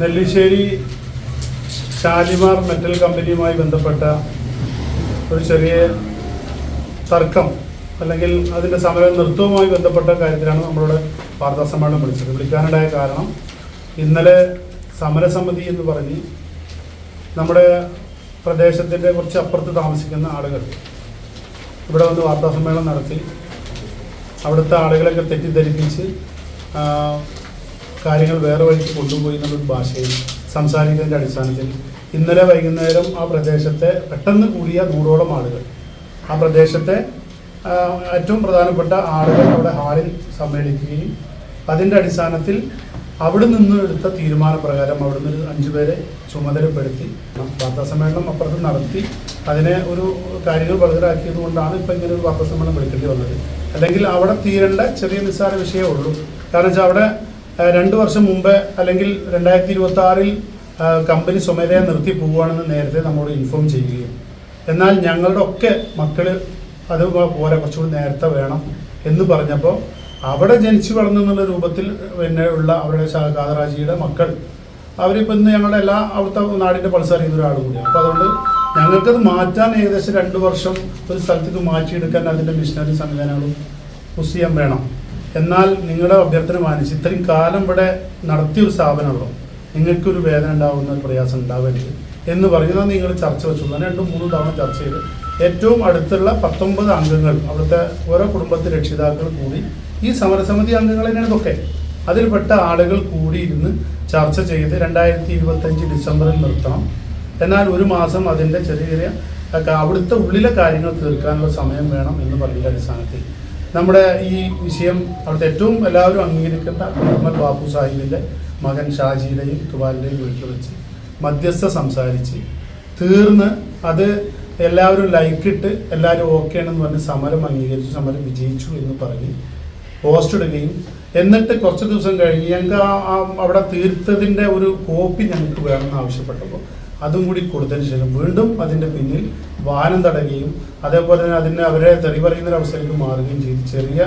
Nellissery Shalimar metal കമ്പനിയുമായി ബന്ധപ്പെട്ട ഒരു ചെറിയ തർക്കം അല്ലെങ്കിൽ അതിന്റെ സമര നൃത്തവുമായി ബന്ധപ്പെട്ട കാര്യത്തിലാണ് നമ്മളുടെ വാർത്താ സമ്മേളനം വിളിച്ചത്. വിളിക്കാനുണ്ടായ കാരണം ഇന്നലെ സമരസമിതി എന്ന് പറഞ്ഞ് നമ്മുടെ പ്രദേശത്തിന്റെ കുറച്ച് അപ്പുറത്ത് താമസിക്കുന്ന ആളുകൾ ഇവിടെ വന്ന് വാർത്താ സമ്മേളനം നടത്തി അവിടുത്തെ ആളുകളൊക്കെ തെറ്റിദ്ധരിപ്പിച്ച് കാര്യങ്ങൾ വേറെ വഴിക്ക് കൊണ്ടുപോയി എന്നുള്ളൊരു ഭാഷയിൽ സംസാരിക്കുന്നതിന്റെ അടിസ്ഥാനത്തിൽ ഇന്നലെ വൈകുന്നേരം ആ പ്രദേശത്തെ പെട്ടെന്ന് കൂടിയ നൂറോളം ആളുകൾ ആ പ്രദേശത്തെ ഏറ്റവും പ്രധാനപ്പെട്ട ആളുകൾ അവിടെ ഹാളിൽ സമ്മേളിക്കുകയും അതിന്റെ അടിസ്ഥാനത്തിൽ അവിടെ നിന്ന് എടുത്ത തീരുമാനപ്രകാരം അവിടെ ഒരു അഞ്ചു പേരെ ചുമതലപ്പെടുത്തി വാർത്താ സമ്മേളനം അപ്പുറത്ത് നടത്തി അതിനെ ഒരു കാര്യങ്ങൾ വളരാക്കിയത് കൊണ്ടാണ് ഇപ്പം ഇങ്ങനെ ഒരു വാർത്താ സമ്മേളനം വിളിക്കേണ്ടി വന്നത്. അല്ലെങ്കിൽ അവിടെ തീരേണ്ട ചെറിയ നിസ്സാര വിഷയമേ ഉള്ളൂ. കാരണം വെച്ചാൽ അവിടെ രണ്ട് വർഷം മുമ്പ് അല്ലെങ്കിൽ രണ്ടായിരത്തി ഇരുപത്തി ആറിൽ കമ്പനി സ്വമേധയാ നിർത്തി പോവുകയാണെന്ന് നേരത്തെ നമ്മോട് ഇൻഫോം ചെയ്യുകയും. എന്നാൽ ഞങ്ങളുടെ ഒക്കെ മക്കൾ അത് പോലെ കുറച്ചുകൂടി നേരത്തെ വേണം എന്ന് പറഞ്ഞപ്പോൾ അവിടെ ജനിച്ചു വളർന്നു എന്നുള്ള രൂപത്തിൽ പിന്നെ ഉള്ള അവരുടെ കാതറാജിയുടെ മക്കൾ. അവരിപ്പോൾ ഇന്ന് ഞങ്ങളുടെ എല്ലാ അവിടുത്തെ നാടിന്റെ പൾസ് അറിയുന്ന ഒരാൾ അപ്പോൾ അതുകൊണ്ട് ഞങ്ങൾക്കത് മാറ്റാൻ ഏകദേശം രണ്ട് വർഷം ഒരു സ്ഥലത്തേക്ക് മാറ്റിയെടുക്കാൻ അതിന്റെ മിഷനറി സംവിധാനങ്ങളും ചെയ്യാൻ വേണം. എന്നാൽ നിങ്ങളുടെ അഭ്യർത്ഥന മാനിച്ച് ഇത്രയും കാലം ഇവിടെ നടത്തിയ ഒരു സ്ഥാപനമുള്ളൂ നിങ്ങൾക്കൊരു വേദന ഉണ്ടാവുന്ന ഒരു പ്രയാസം ഉണ്ടാവരുത് എന്ന് പറയുന്നത് നിങ്ങൾ ചർച്ച വെച്ചുള്ളൂ രണ്ടും മൂന്നും തവണ ചർച്ച ചെയ്ത് ഏറ്റവും അടുത്തുള്ള പത്തൊമ്പത് അംഗങ്ങൾ അവിടുത്തെ ഓരോ കുടുംബത്തിലെ രക്ഷിതാക്കൾ കൂടി ഈ സമരസമിതി അംഗങ്ങൾ തന്നെയാണ് ഇതൊക്കെ. അതിൽപ്പെട്ട ആളുകൾ കൂടി ഇരുന്ന് ചർച്ച ചെയ്ത് രണ്ടായിരത്തി ഇരുപത്തഞ്ച് ഡിസംബറിൽ നിർത്തണം. എന്നാൽ ഒരു മാസം അതിന്റെ ചെറിയ ചെറിയ അവിടുത്തെ ഉള്ളിലെ കാര്യങ്ങൾ തീർക്കാനുള്ള സമയം വേണം എന്ന് പറഞ്ഞ അടിസ്ഥാനത്തിൽ നമ്മുടെ ഈ വിഷയം അവിടുത്തെ ഏറ്റവും എല്ലാവരും അംഗീകരിക്കേണ്ട അഹമ്മദ് ബാബു സാഹിബിന്റെ മകൻ ഷാജിയുടെയും തുവാലിന്റെയും വീട്ടിൽ വെച്ച് മധ്യസ്ഥ സംസാരിച്ച് തീർന്ന് അത് എല്ലാവരും ലൈക്കിട്ട് എല്ലാവരും ഓക്കെ ആണെന്ന് പറഞ്ഞ് സമരം അംഗീകരിച്ചു സമരം വിജയിച്ചു എന്ന് പറഞ്ഞ് പോസ്റ്റ് ഇടുകയും എന്നിട്ട് കുറച്ച് ദിവസം കഴിഞ്ഞ് ഞങ്ങൾക്ക് അവിടെ തീർത്തതിന്റെ ഒരു കോപ്പി ഞങ്ങൾക്ക് വേണമെന്ന് ആവശ്യപ്പെട്ടപ്പോൾ അതും കൂടി കൊടുത്തതിന് ശേഷം വീണ്ടും അതിന്റെ പിന്നിൽ വാനം തടയുകയും അതേപോലെ തന്നെ അതിനെ അവരെ തെറി പറയുന്ന അവസ്ഥയിലേക്ക് മാറുകയും ചെയ്തു. ചെറിയ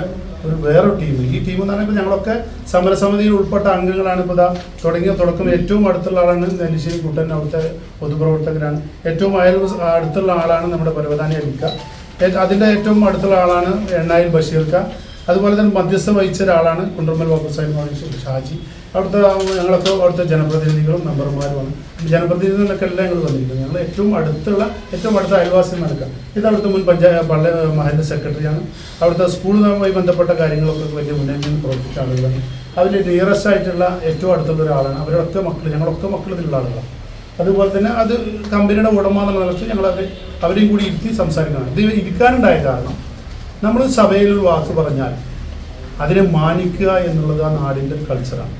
ഒരു വേറൊരു ടീം ഈ ടീം എന്ന് പറയുമ്പോൾ ഞങ്ങളൊക്കെ സമരസമിതിയിൽ ഉൾപ്പെട്ട അംഗങ്ങളാണ് ഇപ്പോൾ തുടങ്ങിയ തുടക്കം ഏറ്റവും അടുത്തുള്ള ആളാണ് നെല്ലിശ്ശേരി കുട്ടൻ അവിടുത്തെ പൊതുപ്രവർത്തകരാണ് ഏറ്റവും അയൽ അടുത്തുള്ള ആളാണ് നമ്മുടെ പരവതാനി അലിക്ക അതിന്റെ ഏറ്റവും അടുത്തുള്ള ആളാണ് എണ്ണായിൽ ബഷീർക്ക. അതുപോലെ തന്നെ മധ്യസ്ഥ വഹിച്ച ഒരാളാണ് കുണ്ടർമൽ ബാബു സാഹിബ് ഷാജി. അവിടുത്തെ ഞങ്ങളൊക്കെ അവിടുത്തെ ജനപ്രതിനിധികളും മെമ്പർമാരുമാണ് ജനപ്രതിനിധികളൊക്കെ എല്ലാം ഞങ്ങൾ വന്നിരിക്കുന്നത് ഞങ്ങൾ ഏറ്റവും അടുത്തുള്ള ഏറ്റവും അടുത്ത അയൽവാസി നടക്കാം ഇത് അവിടുത്തെ മുൻ പഞ്ചായത്ത് പള്ള മഹലിന്റെ സെക്രട്ടറിയാണ് അവിടുത്തെ സ്കൂളുമായി ബന്ധപ്പെട്ട കാര്യങ്ങളൊക്കെ വലിയ മുന്നേറ്റം പ്രവർത്തിച്ച ആളുകളാണ്. അതിൽ നിയറസ്റ്റ് ആയിട്ടുള്ള ഏറ്റവും അടുത്തുള്ള ഒരാളാണ്. അവരൊക്കെ മക്കൾ ഞങ്ങളൊക്കെ മക്കൾ ഇതിലുള്ള ആളുകളാണ്. അതുപോലെ തന്നെ അത് കമ്പനിയുടെ ഉടമ എന്നുള്ള നിലയ്ക്ക് ഞങ്ങൾ അത് അവരെയും കൂടി ഇരുത്തി സംസാരിക്കണം. ഇത് ഇരിക്കാനുണ്ടായ കാരണം നമ്മൾ സഭയിൽ ഒരു വാക്ക് പറഞ്ഞാൽ അതിനെ മാനിക്കുക എന്നുള്ളത് ആ നാടിന്റെ കൾച്ചറാണ്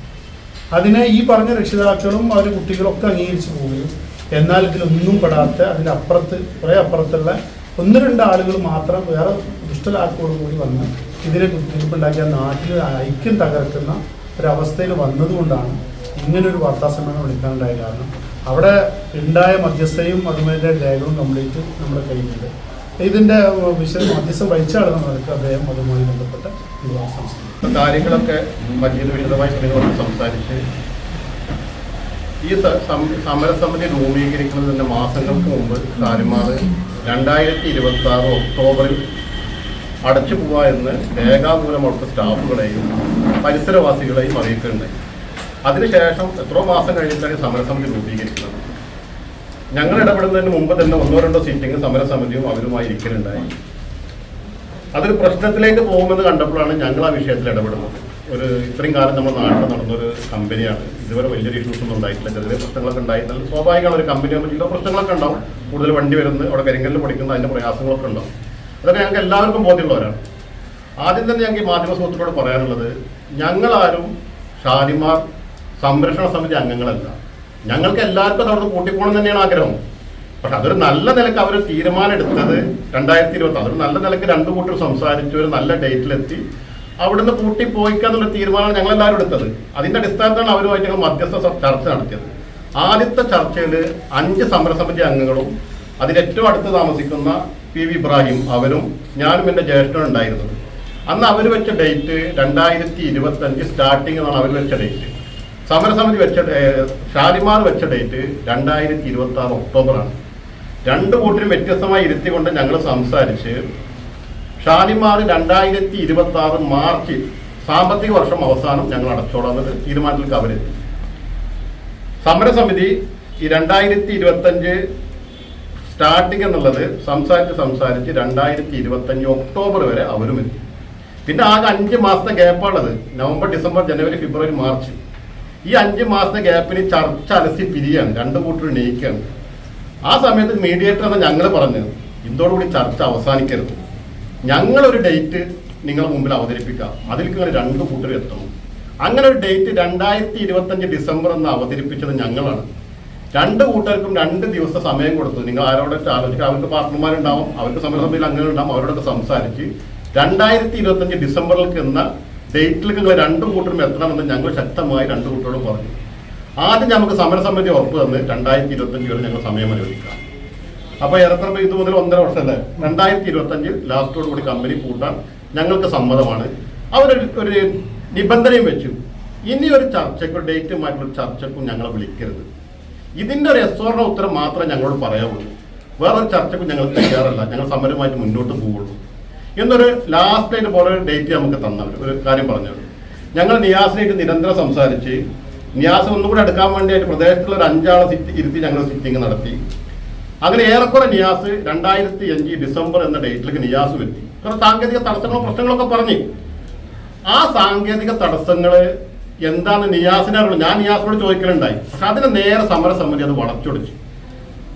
അതിനെ ഈ പറഞ്ഞ രക്ഷിതാക്കളും അവർ കുട്ടികളൊക്കെ അംഗീകരിച്ചു പോവുകയും എന്നാൽ ഇതിലൊന്നും പെടാത്ത അതിന്റെ അപ്പുറത്ത് കുറേ അപ്പുറത്തുള്ള ഒന്ന് രണ്ട് ആളുകൾ മാത്രം വേറെ ദുഷ്ടലാക്കോട് കൂടി വന്ന് ഇതിനെ കുത്തിരിപ്പുണ്ടാക്കിയ നാട്ടിൽ ഐക്യം തകർക്കുന്ന ഒരവസ്ഥയിൽ വന്നതുകൊണ്ടാണ് ഇങ്ങനൊരു വാർത്താ സമ്മേളനം വിളിക്കാനുണ്ടായ കാരണം അവിടെ ഉണ്ടായ മധ്യസ്ഥയും അതുമാതിരി രേഖകളും കംപ്ലീറ്റ് നമ്മുടെ കയ്യിലുണ്ട്. ഇതിന്റെ വിശദ മധ്യസ്ഥം വഹിച്ചാണ് നമ്മൾക്ക് അദ്ദേഹം അതുമായി ബന്ധപ്പെട്ട് കാര്യങ്ങളൊക്കെ മജീദ് വിശദമായി നിങ്ങളോട് സംസാരിച്ച്. ഈ സമരസമിതി രൂപീകരിക്കുന്നതിന്റെ മാസങ്ങൾക്ക് മുമ്പ് കാര്യമാർ രണ്ടായിരത്തി ഇരുപത്തി ആറ് ഒക്ടോബറിൽ അടച്ചു പോവാ എന്ന് രേഖാമൂലം അവിടുത്തെ സ്റ്റാഫുകളെയും പരിസരവാസികളെയും അറിയിക്കുന്നുണ്ട്. അതിനുശേഷം എത്രയോ മാസം കഴിഞ്ഞിട്ടാണ് സമരസമിതി രൂപീകരിക്കുന്നത്. ഞങ്ങൾ ഇടപെടുന്നതിന് മുമ്പ് തന്നെ ഒന്നോ രണ്ടോ സീറ്റിംഗ് സമരസമിതിയും അവരുമായി ഇരിക്കലുണ്ടായി. അതൊരു പ്രശ്നത്തിലേക്ക് പോകുമെന്ന് കണ്ടപ്പോഴാണ് ഞങ്ങൾ ആ വിഷയത്തിൽ ഇടപെടുന്നത്. ഒരു ഇത്രയും കാലം നമ്മുടെ നാട്ടിൽ നടന്നൊരു കമ്പനിയാണ്. ഇതുവരെ വലിയൊരു ഇഷ്യൂസ് ഒന്നും ഉണ്ടായിട്ടില്ല. ചെറിയ പ്രശ്നങ്ങളൊക്കെ ഉണ്ടായിരുന്നാലും സ്വാഭാവികമാണ് ഒരു കമ്പനിയെ ചില പ്രശ്നങ്ങളൊക്കെ ഉണ്ടാവും. കൂടുതൽ വണ്ടി വരുന്നത് അവിടെ കരിങ്കല്ലിൽ പഠിക്കുന്ന അതിന്റെ പ്രയാസങ്ങളൊക്കെ ഉണ്ടാവും. അതൊക്കെ ഞങ്ങൾക്ക് എല്ലാവർക്കും ബോധ്യമുള്ളവരാണ്. ആദ്യം തന്നെ ഞങ്ങൾക്ക് ഈ മാധ്യമ സുഹൃത്തുക്കളോട് പറയാനുള്ളത് ഞങ്ങളാരും ഷാനിമാർ സംരക്ഷണ സമിതി അംഗങ്ങളല്ല. ഞങ്ങൾക്ക് എല്ലാവർക്കും അതവിടെ കൂട്ടിപ്പോണം തന്നെയാണ് ആഗ്രഹം. പക്ഷെ അതൊരു നല്ല നിലയ്ക്ക് അവർ തീരുമാനം എടുത്തത് രണ്ടായിരത്തി ഇരുപത്തി അതൊരു നല്ല നിലയ്ക്ക് രണ്ടു കൂട്ടർ സംസാരിച്ചു ഒരു നല്ല ഡേറ്റിലെത്തി. അവിടുന്ന് പൂട്ടി പോയിക്കാന്നുള്ള തീരുമാനമാണ് ഞങ്ങൾ എല്ലാവരും എടുത്തത്. അതിന്റെ അടിസ്ഥാനത്തിലാണ് അവരുമായിട്ട് ഞങ്ങൾ മധ്യസ്ഥ ചർച്ച നടത്തിയത്. ആദ്യത്തെ ചർച്ചയിൽ അഞ്ച് സമരസമിതി അംഗങ്ങളും അതിൽ ഏറ്റവും അടുത്ത് താമസിക്കുന്ന പി വി ഇബ്രാഹിം അവരും ഞാനും എന്റെ ജ്യേഷ്ഠനും ഉണ്ടായിരുന്നത് അന്ന് അവർ വെച്ച ഡേറ്റ് രണ്ടായിരത്തി ഇരുപത്തി അഞ്ച് സ്റ്റാർട്ടിംഗ് എന്നാണ് അവർ വെച്ച ഡേറ്റ്. സമരസമിതി വെച്ച ഷാലിമാർ വെച്ച ഡേറ്റ് രണ്ടായിരത്തി ഇരുപത്തി ആറ് ഒക്ടോബറാണ്. രണ്ട് കൂട്ടരും വ്യത്യസ്തമായി ഇരുത്തിക്കൊണ്ട് ഞങ്ങൾ സംസാരിച്ച് ഷാലിമാർ രണ്ടായിരത്തി ഇരുപത്തി ആറ് മാർച്ച് സാമ്പത്തിക വർഷം അവസാനം ഞങ്ങൾ അടച്ചോളാമെന്ന് തീരുമാനത്തിലേക്ക് അവരെത്തി സമരസമിതി ഈ രണ്ടായിരത്തി ഇരുപത്തഞ്ച് സ്റ്റാർട്ടിംഗ് എന്നുള്ളത് സംസാരിച്ച് സംസാരിച്ച് രണ്ടായിരത്തി ഇരുപത്തഞ്ച് ഒക്ടോബർ വരെ അവരും എത്തി. പിന്നെ ആകെ അഞ്ച് മാസത്തെ ഗ്യാപ്പാണത്. നവംബർ ഡിസംബർ ജനുവരി ഫെബ്രുവരി മാർച്ച്. ഈ അഞ്ച് മാസത്തെ ഗ്യാപ്പിന് ചർച്ച അലസി പിരിയാണ് രണ്ട് കൂട്ടർ നീക്കുകയാണ് ആ സമയത്ത് മീഡിയേറ്റർ എന്ന ഞങ്ങൾ പറഞ്ഞു ഇതോടുകൂടി ചർച്ച അവസാനിക്കരുത്. ഞങ്ങളൊരു ഡേറ്റ് നിങ്ങളുടെ മുമ്പിൽ അവതരിപ്പിക്കാം അതിൽ നിങ്ങൾ രണ്ട് കൂട്ടർ എത്തണം. അങ്ങനെ ഒരു ഡേറ്റ് രണ്ടായിരത്തി ഇരുപത്തഞ്ച് ഡിസംബർ എന്ന് അവതരിപ്പിച്ചത് ഞങ്ങളാണ്. രണ്ട് കൂട്ടർക്കും രണ്ട് ദിവസം സമയം കൊടുത്തു. നിങ്ങൾ ആരോടൊക്കെ ആലോചിക്കുക അവർക്ക് പാർട്ട്ണർമാരുണ്ടാവും അവർക്ക് സമരസഭയിൽ അംഗങ്ങളുണ്ടാവും അവരോടൊക്കെ സംസാരിച്ച് രണ്ടായിരത്തി ഇരുപത്തഞ്ച് ഡിസംബറിലേക്ക് എന്ന ഡേറ്റിലേക്ക് നിങ്ങൾ രണ്ടു കൂട്ടരും എത്തണമെന്ന് ഞങ്ങൾ ശക്തമായി രണ്ടു കൂട്ടരോടും പറഞ്ഞു. ആദ്യം നമുക്ക് സമരസമിതി ഉറപ്പ് തന്ന് രണ്ടായിരത്തി ഇരുപത്തഞ്ച് വരെ ഞങ്ങൾ സമയം അനുവദിക്കാം. അപ്പോൾ ഏറെക്കുറെ ഇത് മുതൽ ഒന്നര വർഷമല്ലേ? രണ്ടായിരത്തി ഇരുപത്തഞ്ച് ലാസ്റ്റോട് കൂടി കമ്പനി കൂട്ടാൻ ഞങ്ങൾക്ക് സമ്മതമാണ്. അവരൊരു ഒരു നിബന്ധനയും വെച്ചു. ഇനി ഒരു ചർച്ചയ്ക്ക് ഒരു ഡേറ്റുമായിട്ടുള്ള ചർച്ചയ്ക്കും ഞങ്ങളെ വിളിക്കരുത്. ഇതിന്റെ ഒരു എസ്വർണ ഉത്തരം മാത്രമേ ഞങ്ങളോട് പറയാവുള്ളൂ. വേറൊരു ചർച്ചക്കും ഞങ്ങൾ തയ്യാറല്ല. ഞങ്ങൾ സമരമായിട്ട് മുന്നോട്ട് പോവുള്ളൂ. എന്നൊരു ലാസ്റ്റ് ആയിട്ട് പോലെ ഒരു ഡേറ്റ് നമുക്ക് തന്നവർ ഒരു കാര്യം പറഞ്ഞവർ ഞങ്ങൾ നിയാസിനായിട്ട് നിരന്തരം സംസാരിച്ച് നിയാസ് ഒന്നുകൂടെ എടുക്കാൻ വേണ്ടിയായിട്ട് പ്രദേശത്തുള്ള ഒരു അഞ്ചാളെ സിറ്റി ഇരുത്തി ഞങ്ങൾ സിറ്റിംഗ് നടത്തി. അങ്ങനെ ഏറെക്കുറെ നിയാസ് രണ്ടായിരത്തി അഞ്ച് ഡിസംബർ എന്ന ഡേറ്റിലേക്ക് നിയാസും എത്തി കുറെ സാങ്കേതിക തടസ്സങ്ങളും പ്രശ്നങ്ങളൊക്കെ പറഞ്ഞു. ആ സാങ്കേതിക തടസ്സങ്ങൾ എന്താണ് നിയാസിനെ ഞാൻ നിയാസിനോട് ചോദിക്കലുണ്ടായി. പക്ഷെ അതിന് നേരെ സമരസമിതി അത് വളച്ചൊടിച്ചു.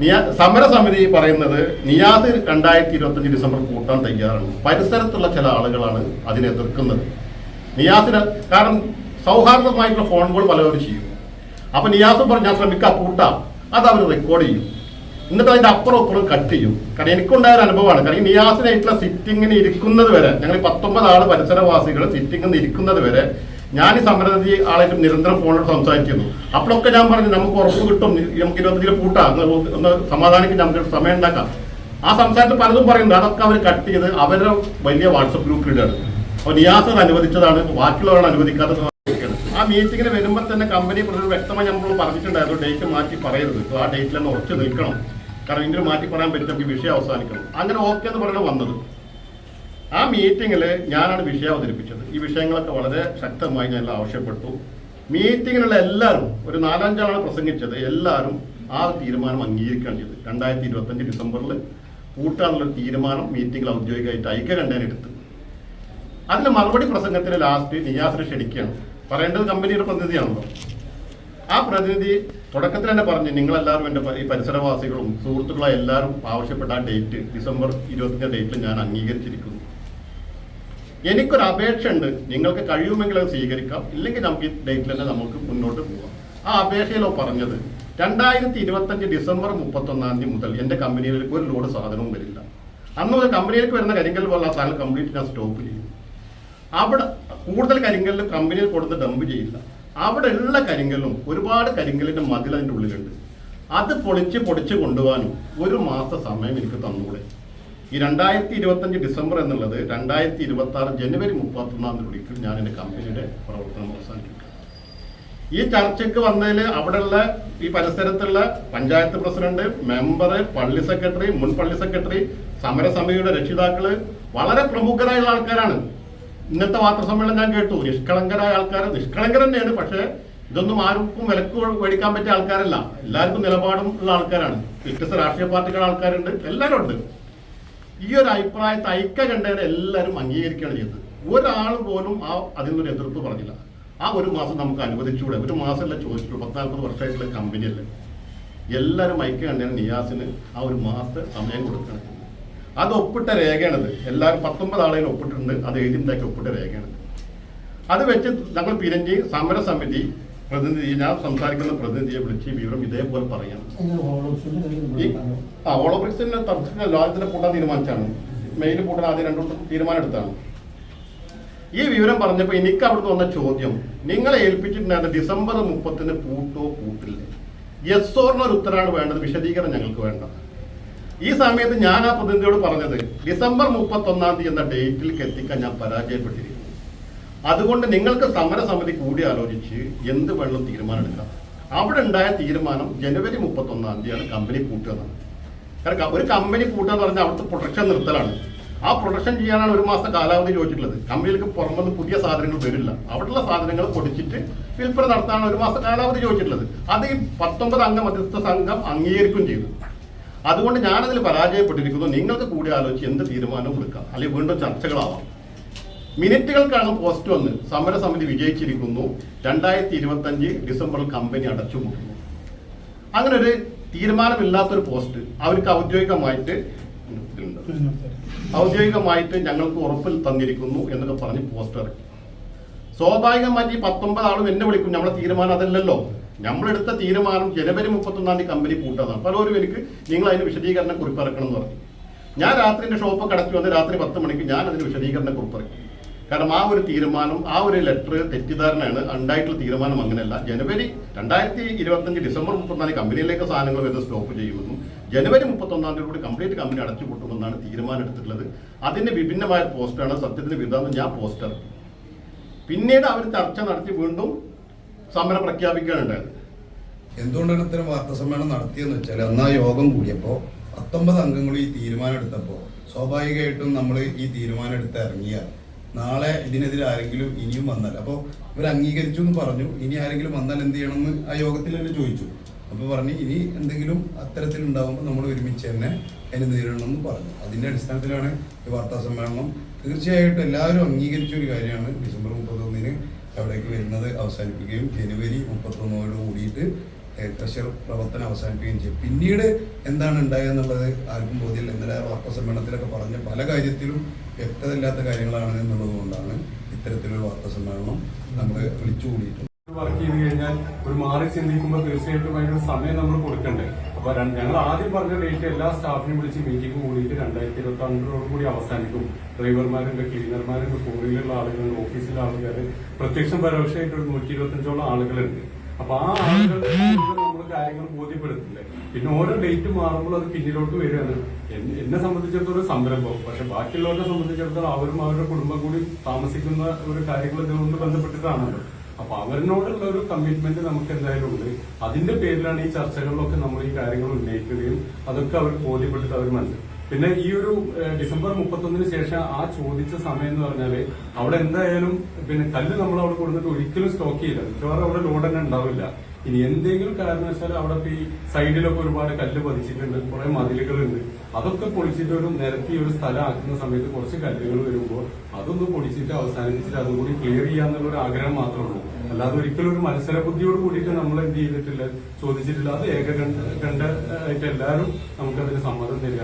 നിയാ സമരസമിതി പറയുന്നത് നിയാസ് രണ്ടായിരത്തി ഇരുപത്തഞ്ച് ഡിസംബർ കൂട്ടാൻ തയ്യാറാണ്. പരിസരത്തുള്ള ചില ആളുകളാണ് അതിനെ എതിർക്കുന്നത്. നിയാസിന് കാരണം സൗഹാർദ്ദമായിട്ടുള്ള ഫോൺ കോൾ പലവരും ചെയ്യും. അപ്പൊ നിയാസ് പറഞ്ഞു ഞാൻ ശ്രമിക്കാം കൂട്ടാം. അത് അവർ റെക്കോർഡ് ചെയ്യും. എന്നിട്ട് അതിന്റെ അപ്പുറം അപ്പുറം കട്ട് ചെയ്യും. കാരണം എനിക്കുണ്ടായ ഒരു അനുഭവമാണ്. കാരണം നിയാസിനായിട്ടുള്ള സിറ്റിങ്ങിന് ഇരിക്കുന്നത് വരെ ഞങ്ങൾ പത്തൊമ്പത് ആൾ പരിസരവാസികൾ സിറ്റിങ്ങിന് ഇരിക്കുന്നത് വരെ ഞാൻ ഈ സമരനിധി ആളായിട്ട് നിരന്തരം ഫോണിൽ സംസാരിക്കുന്നു. അപ്പോഴൊക്കെ ഞാൻ പറഞ്ഞു നമുക്ക് ഉറപ്പ് കിട്ടും. നമുക്ക് ഇരുപത്തഞ്ചിൽ കൂട്ടാം. ഒന്ന് സമാധാനിക്കും. നമുക്ക് സമയം ഉണ്ടാക്കാം. ആ സംസാരത്തിൽ പലതും പറയുന്നുണ്ട്. അതൊക്കെ അവർ കട്ട് ചെയ്ത് അവരുടെ വലിയ വാട്സപ്പ് ഗ്രൂപ്പിലിടാണ് അപ്പോൾ നിയാസ് അനുവദിച്ചതാണ്. ബാക്കിയുള്ളവരാണ് അനുവദിക്കാത്തത്. ആ മീറ്റിങ്ങിന് വരുമ്പോൾ തന്നെ കമ്പനി പ്രതിനിധി വ്യക്തമായി നമ്മൾ പറഞ്ഞിട്ടുണ്ടായിരുന്നു. ഡേറ്റ് മാറ്റി പറയരുത്. ആ ഡേറ്റിൽ തന്നെ ഉറച്ചു നിൽക്കണം. കാരണം ഇങ്ങനെ മാറ്റി പറയാൻ പറ്റും നമുക്ക് വിഷയം അവസാനിക്കണം. അങ്ങനെ ഓക്കെ എന്ന് പറഞ്ഞാൽ വന്നത്. ആ മീറ്റിങ്ങിൽ ഞാനാണ് വിഷയം അവതരിപ്പിച്ചത്. ഈ വിഷയങ്ങളൊക്കെ വളരെ ശക്തമായി ഞാൻ ആവശ്യപ്പെട്ടു. മീറ്റിങ്ങിലുള്ള എല്ലാവരും ഒരു നാലഞ്ചാളാണ് പ്രസംഗിച്ചത്. എല്ലാവരും ആ തീരുമാനം അംഗീകരിക്കുകയാണ് ചെയ്തത്. രണ്ടായിരത്തി ഇരുപത്തഞ്ച് ഡിസംബറിൽ കൂട്ടാനുള്ള തീരുമാനം മീറ്റിംഗിൽ ഔദ്യോഗികമായിട്ട് ഐക്യകണ്ഠേന എടുത്ത് അതിന് മറുപടി പ്രസംഗത്തിന് ലാസ്റ്റ് നിയാസിനെ ക്ഷണിക്കുകയാണ്. പറയേണ്ടത് കമ്പനിയുടെ പ്രതിനിധിയാണല്ലോ. ആ പ്രതിനിധി തുടക്കത്തിൽ തന്നെ പറഞ്ഞു നിങ്ങളെല്ലാവരും എന്റെ ഈ പരിസരവാസികളും സുഹൃത്തുക്കളായ എല്ലാവരും ആവശ്യപ്പെട്ട ആ ഡേറ്റ് ഡിസംബർ ഇരുപത്തിന്റെ ഡേറ്റിൽ ഞാൻ അംഗീകരിച്ചിരിക്കുന്നു. എനിക്കൊരു അപേക്ഷ ഉണ്ട് നിങ്ങൾക്ക് കഴിയുമെങ്കിൽ അത് സ്വീകരിക്കാം. ഇല്ലെങ്കിൽ നമുക്ക് ഈ ഡേറ്റിൽ തന്നെ നമുക്ക് മുന്നോട്ട് പോകാം ആ അപേക്ഷയിലോ പറഞ്ഞത് രണ്ടായിരത്തി ഇരുപത്തഞ്ച് ഡിസംബർ മുപ്പത്തൊന്നാം തീയതി മുതൽ എന്റെ കമ്പനിയിലേക്ക് ഒരു ലോഡ് സാധനവും വരില്ല. അന്ന് കമ്പനിയിലേക്ക് വരുന്ന കരിങ്കൽ പോലുള്ള സാധനം കംപ്ലീറ്റ് ഞാൻ സ്റ്റോപ്പ് ചെയ്യും അവിടെ കൂടുതൽ കരിങ്കല്ല് കമ്പനിയിൽ കൊടുത്ത് ഡംപ് ചെയ്യില്ല. അവിടെ ഉള്ള കരിങ്കല്ലും ഒരുപാട് കരിങ്കല്ലിന്റെ മതിൽ അതിന്റെ ഉള്ളിലുണ്ട്. അത് പൊളിച്ച് പൊടിച്ച് കൊണ്ടുപോകാനും ഒരു മാസ സമയം എനിക്ക് തന്നൂടെ. ഈ രണ്ടായിരത്തി ഇരുപത്തഞ്ച് ഡിസംബർ എന്നുള്ളത് രണ്ടായിരത്തി ഇരുപത്തി ആറ് ജനുവരി മുപ്പത്തൊന്നാം തീയതിക്ക് ഞാൻ എന്റെ കമ്പനിയുടെ പ്രവർത്തനം അവസാനിപ്പിക്കും. ഈ ചർച്ചയ്ക്ക് വന്നതിൽ അവിടെയുള്ള ഈ പരിസരത്തുള്ള പഞ്ചായത്ത് പ്രസിഡന്റ് മെമ്പർ പള്ളി സെക്രട്ടറി മുൻ പള്ളി സെക്രട്ടറി സമരസമിതിയുടെ രക്ഷിതാക്കൾ വളരെ പ്രമുഖരായുള്ള ആൾക്കാരാണ്. ഇന്നത്തെ വാർത്താസമ്മേളനം ഞാൻ കേട്ടു. നിഷ്കളങ്കരായ ആൾക്കാർ നിഷ്കളങ്കർ തന്നെയാണ്. പക്ഷേ ഇതൊന്നും ആർക്കും വിലക്ക് മേടിക്കാൻ പറ്റിയ ആൾക്കാരല്ല. എല്ലാവർക്കും നിലപാടും ഉള്ള ആൾക്കാരാണ്. വ്യത്യസ്ത രാഷ്ട്രീയ പാർട്ടികളുടെ ആൾക്കാരുണ്ട്. എല്ലാവരും ഉണ്ട് ഈ ഒരു അഭിപ്രായത്തെ ഐക്യ കണ്ടതിനെ എല്ലാവരും അംഗീകരിക്കുകയാണ് ചെയ്തത് ഒരാൾ പോലും ആ അതിൽ നിന്നൊരു എതിർപ്പ് പറഞ്ഞില്ല. ആ ഒരു മാസം നമുക്ക് അനുവദിച്ചുകൂടെ? ഒരു മാസമല്ല ചോദിച്ചിട്ടുള്ളൂ. പത്താൽപ്പത് വർഷമായിട്ടുള്ള കമ്പനിയല്ലേ എല്ലാവരും ഐക്യ കണ്ടതിന് നിയാസിന് ആ ഒരു മാസത്തെ സമയം കൊടുക്കണം അത് ഒപ്പിട്ട രേഖയാണത്. എല്ലാവരും പത്തൊമ്പത് ആളുകൾ ഒപ്പിട്ടിട്ടുണ്ട്. അത് എഴുതിണ്ടാക്കി ഒപ്പിട്ട രേഖയാണ് അത് വെച്ച് ഞങ്ങൾ പിരിഞ്ഞ് സമരസമിതി പ്രതിനിധി ഞാൻ സംസാരിക്കുന്ന പ്രതിനിധിയെ വിളിച്ച് വിവരം ഇതേപോലെ പറയാം. ആ ഓളോബ്രിക്സിന്റെ തർക്കത്തിന് ലോകത്തിന്റെ കൂട്ടാൻ തീരുമാനിച്ചാണ്. മെയിൽ കൂട്ടാൻ ആദ്യം രണ്ടു തീരുമാനം എടുത്താണ് ഈ വിവരം പറഞ്ഞപ്പോൾ എനിക്ക് അവിടുന്ന് വന്ന ചോദ്യം നിങ്ങളെ ഏൽപ്പിച്ചിട്ടുണ്ടായിരുന്ന ഡിസംബർ മുപ്പത്തിന് പൂട്ടോ പൂട്ടില്ലേ? യെസ് ഓറിനൊരു ഉത്തരമാണ് വേണ്ടത് വിശദീകരണം ഞങ്ങൾക്ക് വേണ്ട. ഈ സമയത്ത് ഞാൻ ആ പ്രതിനിധിയോട് പറഞ്ഞത് ഡിസംബർ മുപ്പത്തൊന്നാം തീയതി എന്ന ഡേറ്റിലേക്ക് എത്തിക്കാൻ ഞാൻ പരാജയപ്പെട്ടിരിക്കുന്നു. അതുകൊണ്ട് നിങ്ങൾക്ക് സമരസമിതി കൂടി ആലോചിച്ച് എന്ത് വേണം തീരുമാനം എടുക്കാം അവിടെ ഉണ്ടായ തീരുമാനം ജനുവരി മുപ്പത്തൊന്നാം തീയതിയാണ് കമ്പനി കൂട്ടുക. കാരണം ഒരു കമ്പനി കൂട്ടുക എന്ന് പറഞ്ഞാൽ അവിടുത്തെ പ്രൊഡക്ഷൻ നിർത്തലാണ്. ആ പ്രൊഡക്ഷൻ ചെയ്യാനാണ് ഒരു മാസം കാലാവധി ചോദിച്ചിട്ടുള്ളത്. കമ്പനികൾക്ക് പുറമെന്ന് പുതിയ സാധനങ്ങൾ വരില്ല. അവിടെയുള്ള സാധനങ്ങൾ പൊടിച്ചിട്ട് വിൽപ്പന നടത്താനാണ് ഒരു മാസം കാലാവധി ചോദിച്ചിട്ടുള്ളത്. അത് ഈ പത്തൊമ്പത് അംഗ മധ്യസ്ഥ സംഘം അംഗീകരിക്കും ചെയ്തു. അതുകൊണ്ട് ഞാനതിൽ പരാജയപ്പെട്ടിരിക്കുന്നു. നിങ്ങൾക്ക് കൂടി ആലോചിച്ച് എന്ത് തീരുമാനവും എടുക്കാം. അല്ലെങ്കിൽ വീണ്ടും ചർച്ചകളാവാം. മിനിറ്റുകൾക്കാണ് പോസ്റ്റ് വന്ന് സമരസമിതി വിജയിച്ചിരിക്കുന്നു. രണ്ടായിരത്തി ഇരുപത്തഞ്ച് ഡിസംബറിൽ കമ്പനി അടച്ചുപൂട്ടുന്നു അങ്ങനെ ഒരു തീരുമാനമില്ലാത്തൊരു പോസ്റ്റ് അവർക്ക് ഔദ്യോഗികമായിട്ട്. ഔദ്യോഗികമായിട്ട് ഞങ്ങൾക്ക് ഉറപ്പിൽ തന്നിരിക്കുന്നു എന്നൊക്കെ പറഞ്ഞ് പോസ്റ്റ് ഇറക്കി. സ്വാഭാവികമായിട്ട് ഈ പത്തൊമ്പത് ആളും എന്നെ വിളിക്കും നമ്മളെ തീരുമാനം അതല്ലല്ലോ. നമ്മളെടുത്ത തീരുമാനം ജനുവരി മുപ്പത്തൊന്നാം തീയതി കമ്പനി പൂട്ടതാണ് പലരും എനിക്ക് നിങ്ങൾ അതിന് വിശദീകരണ കുറിപ്പ് ഇറക്കണം എന്ന് പറഞ്ഞു. ഞാൻ രാത്രിന്റെ ഷോപ്പ് കടത്തി വന്ന് രാത്രി പത്ത് മണിക്ക് ഞാൻ അതിന് വിശദീകരണ കുറിപ്പ് ഇറക്കി കാരണം ആ ഒരു തീരുമാനം ആ ഒരു ലെറ്റർ തെറ്റിദ്ധാരണയാണ് ഉണ്ടായിട്ടുള്ള തീരുമാനം അങ്ങനെയല്ല. ജനുവരി രണ്ടായിരത്തി ഇരുപത്തഞ്ച് ഡിസംബർ മുപ്പത്തൊന്നാം കമ്പനിയിലേക്ക് സാധനങ്ങൾ വരുന്നത് സ്റ്റോപ്പ് ചെയ്യുമെന്നും ജനുവരി മുപ്പത്തൊന്നാം തീയതി കൂടി കംപ്ലീറ്റ് കമ്പനി അടച്ചുപൂട്ടുമെന്നാണ് തീരുമാനം എടുത്തിട്ടുള്ളത്. അതിന്റെ വിഭിന്നമായ പോസ്റ്റാണ് സത്യത്തിന് വിധാനം ഞാൻ പോസ്റ്റർ പിന്നീട് അവർ ചർച്ച നടത്തി വീണ്ടും സമരം പ്രഖ്യാപിക്കുകയാണ് ഉണ്ടായത്. എന്തുകൊണ്ടാണ് ഇത്തരം വാർത്താ സമ്മേളനം നടത്തിയെന്ന് വെച്ചാൽ അന്ന് യോഗം കൂടിയപ്പോൾ പത്തൊമ്പത് അംഗങ്ങൾ ഈ തീരുമാനം എടുത്തപ്പോൾ സ്വാഭാവികമായിട്ടും നമ്മൾ ഈ തീരുമാനം എടുത്ത് ഇറങ്ങിയാൽ നാളെ ഇതിനെതിരെ ആരെങ്കിലും ഇനിയും വന്നാൽ. അപ്പോൾ ഇവർ അംഗീകരിച്ചു എന്ന് പറഞ്ഞു. ഇനി ആരെങ്കിലും വന്നാൽ എന്ത് ചെയ്യണമെന്ന് ആ യോഗത്തിൽ തന്നെ ചോദിച്ചു. അപ്പോൾ പറഞ്ഞു ഇനി എന്തെങ്കിലും അത്തരത്തിൽ ഉണ്ടാകുമ്പോൾ നമ്മൾ ഒരുമിച്ച് തന്നെ അതിനെ നേരിടണം എന്ന് പറഞ്ഞു. അതിന്റെ അടിസ്ഥാനത്തിലാണ് ഈ വാർത്താ സമ്മേളനം. തീർച്ചയായിട്ടും എല്ലാവരും അംഗീകരിച്ച ഒരു കാര്യമാണ് ഡിസംബർ മുപ്പത്തൊന്നിന് അവിടേക്ക് വരുന്നത് അവസാനിപ്പിക്കുകയും ജനുവരി മുപ്പത്തൊന്നോട് കൂടിയിട്ട് ഏഹ്, ക്രഷർ പ്രവർത്തനം അവസാനിപ്പിക്കുകയും ചെയ്യും. പിന്നീട് എന്താണ് ഉണ്ടായെന്നുള്ളത് ആർക്കും ബോധ്യമില്ല. ഇന്നലെ വാർത്താ സമ്മേളനത്തിലൊക്കെ പറഞ്ഞ പല കാര്യത്തിലും വ്യക്തതയില്ലാത്ത കാര്യങ്ങളാണ് എന്നുള്ളത് കൊണ്ടാണ് ഇത്തരത്തിലൊരു വാർത്താ സമ്മേളനം നമ്മൾ വിളിച്ചു കൂടിയിട്ടുണ്ട് വർക്ക് ചെയ്ത് കഴിഞ്ഞാൽ ഒരു മാറി ചിന്തിക്കുമ്പോൾ തീർച്ചയായിട്ടും അതിനൊരു സമയം നമ്മൾ കൊടുക്കണ്ടേ. അപ്പൊ ഞങ്ങൾ ആദ്യം പറഞ്ഞ ഡേറ്റ് എല്ലാ സ്റ്റാഫിനെയും വിളിച്ച് മീറ്റിംഗ് കൂടിയിട്ട് രണ്ടായിരത്തി ഇരുപത്തി അഞ്ചോട് കൂടി അവസാനിക്കും. ഡ്രൈവർമാരുണ്ട് ക്ലീനർമാരുണ്ട് കോറിയിലുള്ള ആളുകളുണ്ട് ഓഫീസിലെ ആളുകൾ പ്രത്യക്ഷം പരോക്ഷമായിട്ട് ഒരു നൂറ്റി ഇരുപത്തഞ്ചോളം ആളുകളുണ്ട്. അപ്പൊ ആ ആളുകൾ നമ്മൾ കാര്യങ്ങൾ ബോധ്യപ്പെടുത്തില്ലേ പിന്നെ ഓരോ ഡേറ്റ് മാറുമ്പോൾ അത് പിന്നിലോട്ട് വരികയാണ്. എന്നെ സംബന്ധിച്ചിടത്തോളം സംരംഭം. പക്ഷെ ബാക്കിയുള്ളവരെ സംബന്ധിച്ചിടത്തോളം അവരും അവരുടെ കുടുംബം കൂടി താമസിക്കുന്ന ഒരു കാര്യങ്ങൾ ഇതുകൊണ്ട് ബന്ധപ്പെട്ടിട്ടാണല്ലോ. അപ്പൊ അവരിനോടുള്ള ഒരു കമ്മിറ്റ്മെന്റ് നമുക്ക് എന്തായാലും ഉണ്ട്. അതിന്റെ പേരിലാണ് ഈ ചർച്ചകളിലൊക്കെ നമ്മൾ ഈ കാര്യങ്ങൾ ഉന്നയിക്കുകയും അതൊക്കെ അവർ ബോധ്യപ്പെട്ടിട്ട് അവർ മനസ്സിലാക്കും. പിന്നെ ഈ ഒരു ഡിസംബർ മുപ്പത്തൊന്നിന് ശേഷം ആ ചോദിച്ച സമയം എന്ന് പറഞ്ഞാൽ അവിടെ എന്തായാലും പിന്നെ കല്ല് നമ്മൾ അവിടെ കൊടുത്തിട്ട് ഒരിക്കലും സ്റ്റോക്ക് ചെയ്യില്ല. മിക്കവാറും അവിടെ ലോഡ് തന്നെ ഉണ്ടാവില്ല. ഇനി എന്തെങ്കിലും കാരണവശാൽ അവിടെ ഈ സൈഡിലൊക്കെ ഒരുപാട് കല്ല് പതിച്ചിട്ടുണ്ട് കുറെ മതിലുകളുണ്ട്. അതൊക്കെ പൊളിച്ചിട്ട് ഒരു നിരത്തി ഒരു സ്ഥലം ആക്കുന്ന സമയത്ത് കുറച്ച് കല്ലുകൾ വരുമ്പോൾ അതൊന്ന് പൊളിച്ചിട്ട് അവസാനിപ്പിച്ചിട്ട് അതും കൂടി ക്ലിയർ ചെയ്യാന്നുള്ള ഒരു ആഗ്രഹം മാത്രമേ ഉള്ളൂ. അല്ലാതെ ഒരിക്കലും ഒരു മത്സര ബുദ്ധിയോട് കൂടിയിട്ട് നമ്മൾ എന്ത് ചെയ്തിട്ടില്ല ചോദിച്ചിട്ടില്ല. അത് ഏകകണ്ഠ ആയിട്ട് എല്ലാവരും നമുക്കതിന് സമ്മതം തരും